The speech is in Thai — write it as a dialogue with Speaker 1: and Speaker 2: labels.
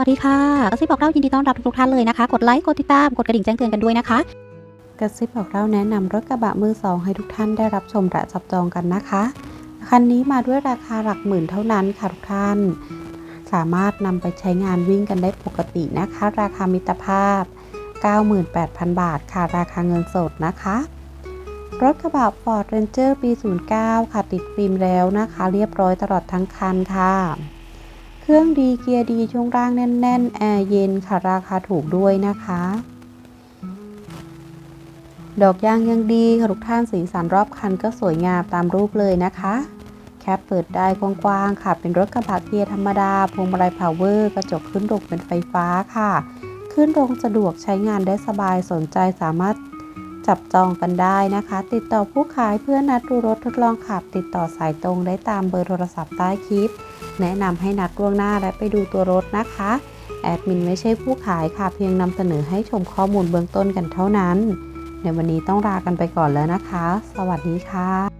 Speaker 1: วัสดีค่ะกระซิบบอกเล่ายินดีต้อนรับทุกท่านเลยนะคะ กดไลค์ กดติดตาม กดกระดิ่งแจ้งเตือนกันด้วยนะคะ
Speaker 2: กระซิบบอกเล่าแนะนำรถกระบะมือสองให้ทุกท่านได้รับชมและจับจองกันนะคะ คันนี้มาด้วยราคาหลักหมื่นเท่านั้นค่ะทุกท่าน สามารถนำไปใช้งานวิ่งกันได้ปกตินะคะ ราคามิตรภาพ 98,000 บาทค่ะ ราคาเงินสดนะคะ รถกระบะ Ford Ranger ปี 09 ค่ะติดฟิล์มแล้วนะคะ เรียบร้อยตลอดทั้งคันค่ะ เครื่องดีเกียร์ดีช่วงล่างแน่น ๆ แอร์เย็นค่ะราคาถูกด้วยนะคะ ดอกยางยังดีค่ะทุกท่านสีสันรอบคันก็สวยงามตามรูปเลยนะคะ แคปเปิดได้กว้างๆค่ะ เป็นรถกระบะเกียร์ธรรมดาพวงมาลัยพาวเวอร์กระจกขึ้นลงเป็นไฟฟ้าค่ะ ขึ้นลงสะดวกใช้งานได้สบายสนใจสามารถจับจองกันได้นะคะ ติดต่อผู้ขายเพื่อนัดดูรถทดลองขับ ติดต่อสายตรงได้ตามเบอร์โทรศัพท์ใต้คลิป แนะนำให้นัดล่วงหน้าและไปดูตัวรถนะคะ แอดมินไม่ใช่ผู้ขายค่ะ เพียงนำเสนอให้ชมข้อมูลเบื้องต้นกันเท่านั้น ในวันนี้ต้องลากันไปก่อนแล้วนะคะ สวัสดีค่ะ